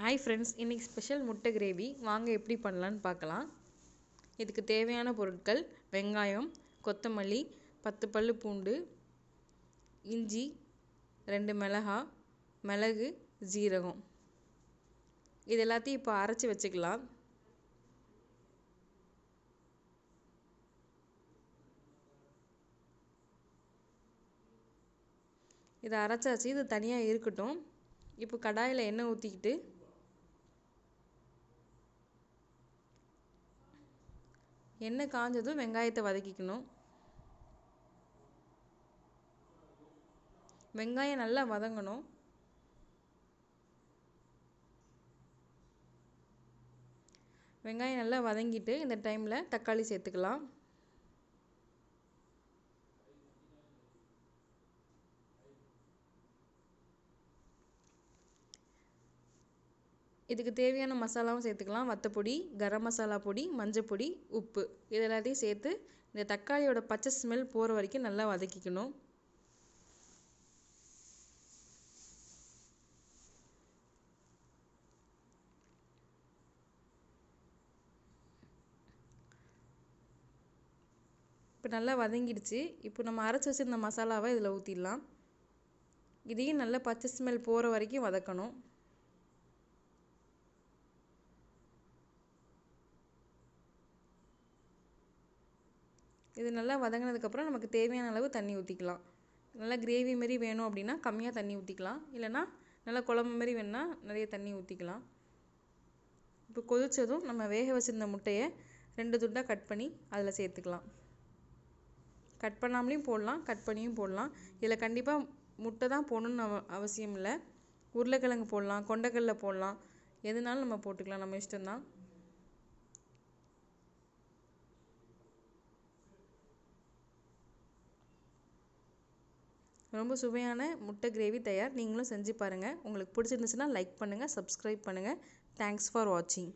Hi friends இன்றைக்கி special முட்டை gravy வாங்க எப்படி பண்ணலான்னு பார்க்கலாம். இதுக்கு தேவையான பொருட்கள் வெங்காயம் கொத்தமல்லி பத்து பல் பூண்டு இஞ்சி ரெண்டு மிளகா மிளகு ஜீரகம் இது எல்லாத்தையும் இப்போ அரைச்சி வச்சுக்கலாம். இதை அரைச்சாச்சு இது தனியாக இருக்கட்டும். இப்போ கடாயில் எண்ணெய் ஊற்றிக்கிட்டு எண்ணெய் காஞ்சதும் வெங்காயத்தை வதக்கிக்கணும். வெங்காயம் நல்லா வதங்கணும். வெங்காயம் நல்லா வதங்கிட்டு இந்த டைமில் தக்காளி சேர்த்துக்கலாம். இதுக்கு தேவையான மசாலாவும் சேர்த்துக்கலாம். வத்தப்பொடி கரம் மசாலா பொடி மஞ்சள் பொடி உப்பு. இது எல்லாத்தையும் சேர்த்து இந்த தக்காளியோட பச்சை ஸ்மெல் போகிற வரைக்கும் நல்லா வதக்கிக்கணும். இப்போ நல்லா வதங்கிடுச்சு. இப்போ நம்ம அரைச்சி வச்சிருந்த மசாலாவை இதில் ஊற்றிடலாம் இதையும் நல்லா பச்சை ஸ்மெல் போகிற வரைக்கும் வதக்கணும். இது நல்லா வதங்கினதுக்கப்புறம் நமக்கு தேவையான அளவு தண்ணி ஊற்றிக்கலாம் நல்லா கிரேவி மாரி வேணும் அப்படின்னா கம்மியாக தண்ணி ஊற்றிக்கலாம் இல்லைன்னா நல்லா குழம்பு மாரி வேணுன்னா நிறைய தண்ணி ஊற்றிக்கலாம் இப்போ கொதித்ததும் நம்ம வேக வச்சுருந்த முட்டையை ரெண்டு துண்டாக கட் பண்ணி அதில் சேர்த்துக்கலாம். கட் பண்ணாமலேயும் போடலாம் கட் பண்ணியும் போடலாம். இதில் கண்டிப்பாக முட்டை தான் போடணும்னு அவ அவசியம் இல்லை. உருளைக்கிழங்கு போடலாம் கொண்டைக்கடல போடலாம். எதுனாலும் நம்ம போட்டுக்கலாம் நம்ம இஷ்டம்தான். ரொம்ப சுவையான முட்டை கிரேவி தயார். நீங்களும் செஞ்சு பாருங்கள் உங்களுக்கு பிடிச்சிருந்துச்சுன்னா லைக் பண்ணுங்கள் சப்ஸ்கிரைப் பண்ணுங்கள் தேங்க்ஸ் ஃபார் வாட்சிங்